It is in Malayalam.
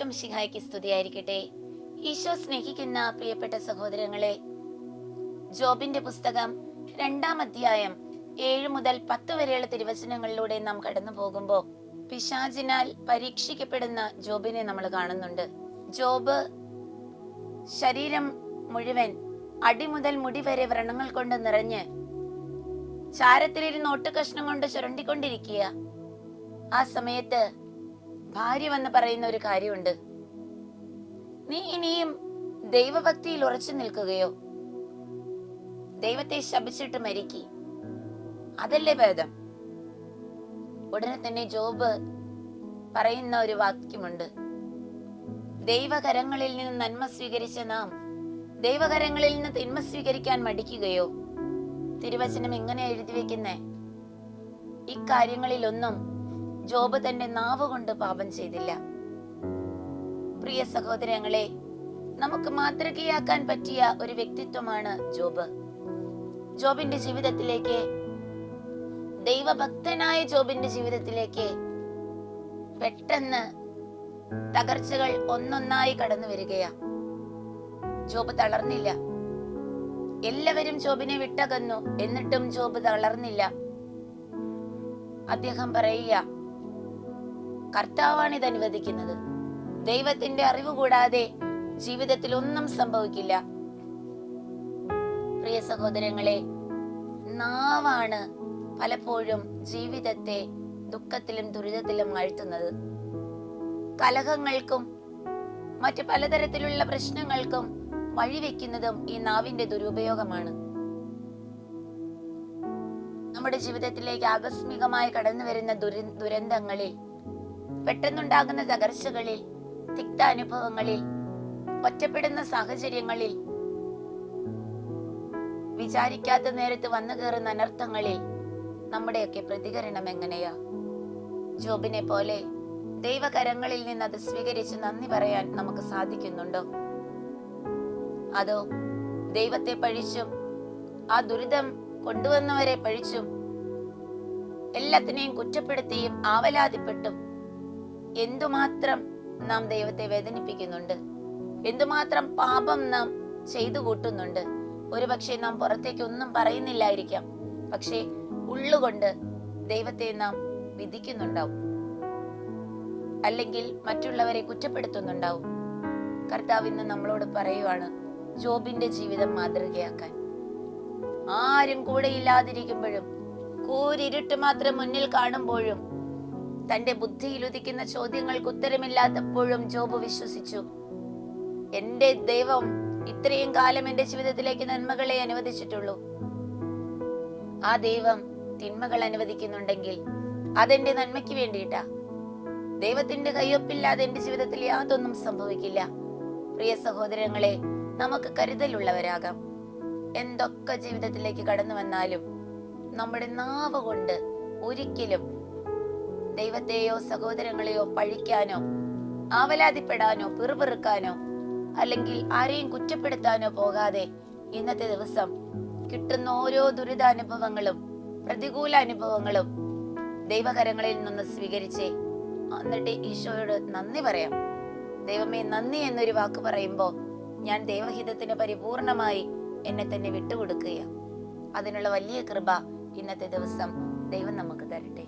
ഈശോ മിശിഹായ്ക്ക് സ്തുതിയായിരിക്കട്ടെ ഈശോ സ്നേഹിക്കുന്ന പ്രിയപ്പെട്ട സഹോദരങ്ങളെ ജോബിന്റെ പുസ്തകം രണ്ടാം അധ്യായം ഏഴ് മുതൽ പത്ത് വരെയുള്ള തിരുവചനങ്ങളിലൂടെ നാം കടന്നു പോകുമ്പോൾ പിശാചിനാൽ പരീക്ഷിക്കപ്പെടുന്ന ജോബിനെ നമ്മൾ കാണുന്നുണ്ട്. ജോബ് ശരീരം മുഴുവൻ അടി മുതൽ മുടി വരെ വ്രണങ്ങൾ കൊണ്ട് നിറഞ്ഞ് ചാരത്തിലിരുന്ന് ഒട്ടുകഷ്ണം കൊണ്ട് ചുരണ്ടിക്കൊണ്ടിരിക്കുക. ആ സമയത്ത് ഭാര്യ വന്ന് പറയുന്ന ഒരു കാര്യമുണ്ട്. നീ ഇനിയും ദൈവഭക്തിയിൽ ഉറച്ചു നിൽക്കുകയോ? ദൈവത്തെ ശപിച്ചിട്ട് മരിക്കി. അതല്ലേ ഭേദം? ഉടനെ തന്നെ ജോബ് പറയുന്ന ഒരു വാക്യമുണ്ട്. ദൈവകരങ്ങളിൽ നിന്ന് നന്മ സ്വീകരിച്ച നാം ദൈവകരങ്ങളിൽ നിന്ന് തിന്മ സ്വീകരിക്കാൻ മടിക്കുകയോ? തിരുവചനം എങ്ങനെ എഴുതി വെക്കുന്നേ? ഇക്കാര്യങ്ങളിലൊന്നും ജോബ് തന്റെ നാവ് കൊണ്ട് പാപം ചെയ്തില്ല. പ്രിയ സഹോദരങ്ങളെ നമുക്ക് മാതൃകയാക്കാൻ പറ്റിയ ഒരു വ്യക്തിത്വമാണ് ജോബ്. ജോബിന്റെ ജീവിതത്തിലേക്ക് ദൈവഭക്തനായ ജോബിന്റെ ജീവിതത്തിലേക്ക് പെട്ടെന്ന് തകർച്ചകൾ ഒന്നൊന്നായി കടന്നു വരികയാ. ജോബ് തളർന്നില്ല. എല്ലാവരും ജോബിനെ വിട്ടകന്നു. എന്നിട്ടും ജോബ് തളർന്നില്ല. അദ്ദേഹം പറയുക കർത്താവാണ് ഇത് അനുവദിക്കുന്നത്. ദൈവത്തിന്റെ അറിവ് കൂടാതെ ജീവിതത്തിൽ ഒന്നും സംഭവിക്കില്ല. പ്രിയ സഹോദരങ്ങളെ നാവാണ് പലപ്പോഴും ജീവിതത്തെ ദുഃഖത്തിലും ദുരിതത്തിലും ആഴ്ത്തുന്നത് കലഹങ്ങൾക്കും മറ്റു പലതരത്തിലുള്ള പ്രശ്നങ്ങൾക്കും വഴിവെക്കുന്നതും ഈ നാവിന്റെ ദുരുപയോഗമാണ്. നമ്മുടെ ജീവിതത്തിലേക്ക് ആകസ്മികമായി കടന്നു വരുന്ന ദുരന്തങ്ങളിൽ പെട്ടെന്നുണ്ടാകുന്ന തകർച്ചകളിൽ തിക്ത അനുഭവങ്ങളിൽ ഒറ്റപ്പെടുന്ന സാഹചര്യങ്ങളിൽ വിചാരിക്കാത്ത നേരത്ത് വന്നു കയറുന്ന അനർത്ഥങ്ങളിൽ നമ്മുടെയൊക്കെ പ്രതികരണം എങ്ങനെയാ? ജോബിനെ പോലെ ദൈവകരങ്ങളിൽ നിന്ന് അത് സ്വീകരിച്ച് നന്ദി പറയാൻ നമുക്ക് സാധിക്കുന്നുണ്ടോ? അതോ ദൈവത്തെ പഴിച്ചും ആ ദുരിതം കൊണ്ടുവന്നവരെ പഴിച്ചും എല്ലാത്തിനെയും കുറ്റപ്പെടുത്തിയും ആവലാതിപ്പെട്ടും എന്തുമാത്രം നാം ദൈവത്തെ വേദനിപ്പിക്കുന്നുണ്ട്? എന്തുമാത്രം പാപം നാം ചെയ്തു കൂട്ടുന്നുണ്ട്? ഒരുപക്ഷെ നാം പുറത്തേക്ക് ഒന്നും പറയുന്നില്ലായിരിക്കാം. പക്ഷേ ഉള്ളുകൊണ്ട് ദൈവത്തെ നാം വിധിക്കുന്നുണ്ടാവും. അല്ലെങ്കിൽ മറ്റുള്ളവരെ കുറ്റപ്പെടുത്തുന്നുണ്ടാവും. കർത്താവ് ഇന്ന് നമ്മളോട് പറയുവാണ് ജോബിന്റെ ജീവിതം മാതൃകയാക്കാൻ. ആരും കൂടെ ഇല്ലാതിരിക്കുമ്പോഴും കൂരിരുട്ട് മാത്രം മുന്നിൽ കാണുമ്പോഴും തന്റെ ബുദ്ധിയിൽ ഉദിക്കുന്ന ചോദ്യങ്ങൾക്ക് ഉത്തരമില്ലാത്തപ്പോഴും ജോബ് വിശ്വസിച്ചു. എന്റെ ദൈവം ഇത്രയും കാലം എന്റെ ജീവിതത്തിലേക്ക് നന്മകളെ അനുവദിച്ചിട്ടുള്ളൂ. ആ ദൈവം തിന്മകൾ അനുവദിക്കുന്നുണ്ടെങ്കിൽ അതെന്റെ നന്മയ്ക്ക് വേണ്ടിയിട്ടാ. ദൈവത്തിന്റെ കയ്യൊപ്പില്ലാതെ എന്റെ ജീവിതത്തിൽ യാതൊന്നും സംഭവിക്കില്ല. പ്രിയ സഹോദരങ്ങളെ നമുക്ക് കരുതലുള്ളവരാകാം. എന്തൊക്കെ ജീവിതത്തിലേക്ക് കടന്നു വന്നാലും നമ്മുടെ നാവ് കൊണ്ട് ഒരിക്കലും ദൈവത്തെയോ സഹോദരങ്ങളെയോ പഴിക്കാനോ ആവലാതിപ്പെടാനോ പിറുപിറുക്കാനോ അല്ലെങ്കിൽ ആരെയും കുറ്റപ്പെടുത്താനോ പോകാതെ ഇന്നത്തെ ദിവസം കിട്ടുന്ന ഓരോ ദുരിതാനുഭവങ്ങളും പ്രതികൂല അനുഭവങ്ങളും ദൈവകരങ്ങളിൽ നിന്ന് സ്വീകരിച്ച് എന്നിട്ട് ഈശോയോട് നന്ദി പറയാം. ദൈവമേ നന്ദി എന്നൊരു വാക്ക് പറയുമ്പോൾ ഞാൻ ദൈവഹിതത്തിന് പരിപൂർണമായി എന്നെ തന്നെ വിട്ടുകൊടുക്കുക അതിനുള്ള വലിയ കൃപ ഇന്നത്തെ ദിവസം ദൈവം നമുക്ക് തരട്ടെ.